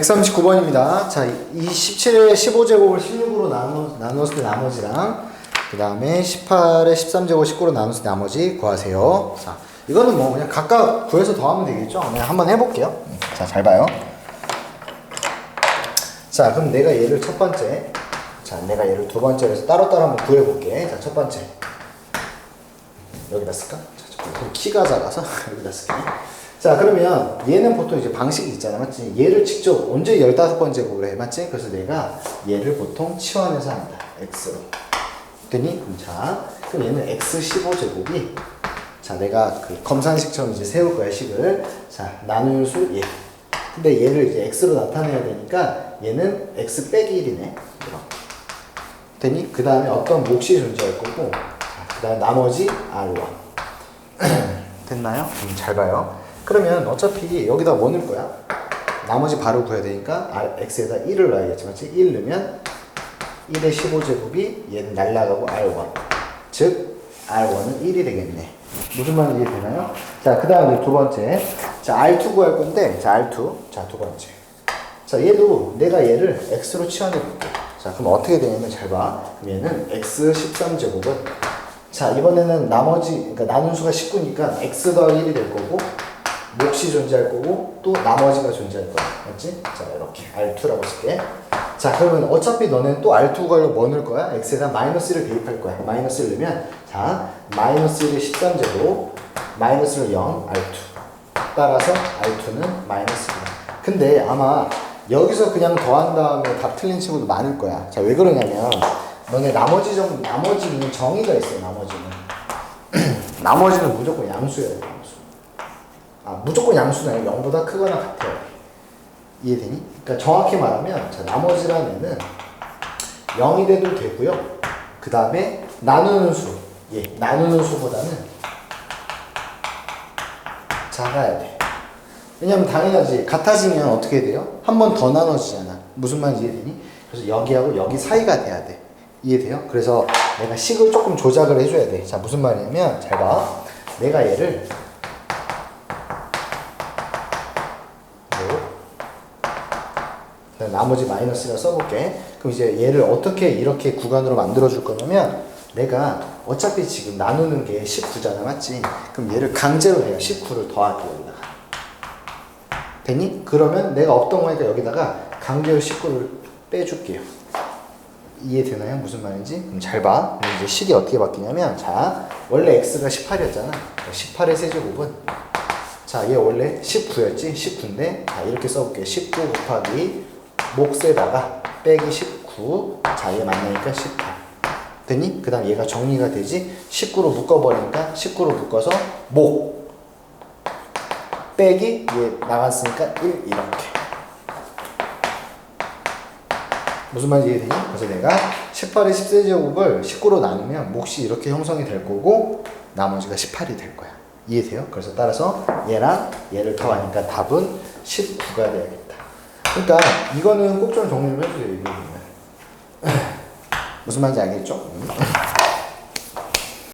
139번입니다. 자, 이 17의 15제곱을 16으로 나누, 나눴을 때 나머지랑 그 다음에 18의 13제곱 19로 나눴을 때 나머지 구하세요. 자, 이거는 뭐 그냥 각각 구해서 더하면 되겠죠? 그냥 한번 해볼게요. 자, 잘 봐요. 자, 그럼 내가 얘를 첫 번째, 자, 내가 얘를 두 번째로 해서 따로따로 한번 구해볼게. 자, 첫 번째. 여기다 쓸까? 자, 저 키가 작아서 여기다 쓸게. 자, 그러면 얘는 보통 이제 방식이 있잖아, 맞지? 얘를 직접 언제 15번째 제곱을 해, 맞지? 그래서 내가 얘를 보통 치환해서 한다, x로. 그랬더니, 그럼 자, 그럼 얘는 x 15제곱이, 자, 내가 그 검산식처럼 이제 세울 거야, 식을. 자, 나눌 수 얘. 근데 얘를 이제 x로 나타내야 되니까 얘는 x 빼기 1이네. 이렇게. 되니 그 다음에 어떤 몫이 존재할 거고 그 다음 나머지 R1 됐나요? 음, 잘 봐요 그러면 어차피 여기다 뭐 넣을 거야? 나머지 바로 구해야 되니까 X에다 1을 넣어야겠지 맞지? 1 넣으면 1의 15제곱이 얘는 날라가고 R1 즉 R1은 1이 되겠네 무슨 말인지 이해되나요? 자그 다음에 두 번째 자 R2 구할 건데 자 R2 자 두 번째 자, 얘도 내가 얘를 x로 치환해 볼게. 자, 그럼 어떻게 되냐면 잘 봐. 그럼 얘는 x 13제곱은 자, 이번에는 나머지 그러니까 나눈 수가 19니까 x 더하기 1이 될 거고 몫이 존재할 거고 또 나머지가 존재할 거야. 맞지? 자, 이렇게 R2라고 쓸게. 자, 그러면 어차피 너는 또 R2 걸로 뭐 넣을 거야? x에다 마이너스를 대입할 거야. 마이너스를 넣으면 자, 마이너스 1의 13제곱 마이너스를 0 R2 따라서 R2는 마이너스 1 근데 아마 여기서 그냥 더한 다음에 답 틀린 친구도 많을 거야. 자, 왜 그러냐면, 너네 나머지 정, 나머지는 정의가 있어, 나머지는. 나머지는 무조건 양수여야 돼, 양수. 아, 무조건 양수는 아니고 0보다 크거나 같아요. 이해되니? 그러니까 정확히 말하면, 자, 나머지라는 애는 0이 돼도 되고요. 그 다음에 나누는 수. 예, 나누는 수보다는 작아야 돼. 왜냐면 당연하지 같아지면 어떻게 돼요? 한 번 더 나눠지잖아 무슨 말인지 이해되니? 그래서 여기하고 여기 사이가 돼야 돼 이해돼요? 그래서 내가 식을 조금 조작을 해줘야 돼 자 무슨 말이냐면 잘 봐 내가 얘를 뭐, 나머지 마이너스를 써볼게 그럼 이제 얘를 어떻게 이렇게 구간으로 만들어 줄 거냐면 내가 어차피 지금 나누는 게 19잖아 맞지? 그럼 얘를 강제로 내가 19를 더할게 여기다가 되니? 그러면 내가 없던 거니까 여기다가 강제로 19를 빼줄게요. 이해되나요? 무슨 말인지? 그럼 잘 봐. 그럼 이제 식이 어떻게 바뀌냐면, 자, 원래 x가 18이었잖아. 18의 세제곱은, 자, 얘 원래 19였지? 19인데, 자, 이렇게 써볼게요. 19 곱하기 몫에다가 빼기 19. 자, 얘 만나니까 18. 되니? 그 다음 얘가 정리가 되지? 19로 묶어버리니까 19로 묶어서 목. 빼기 얘 나갔으니까 1 이렇게 무슨 말인지 이해되니? 그래서 내가 18의 10세제곱을 19로 나누면 몫이 이렇게 형성이 될 거고 나머지가 18이 될 거야 이해돼요? 그래서 따라서 얘랑 얘를 더하니까 답은 19가 돼야겠다 그러니까 이거는 꼭 좀 정리를 해주세요 이 부분은 무슨 말인지 알겠죠? 음.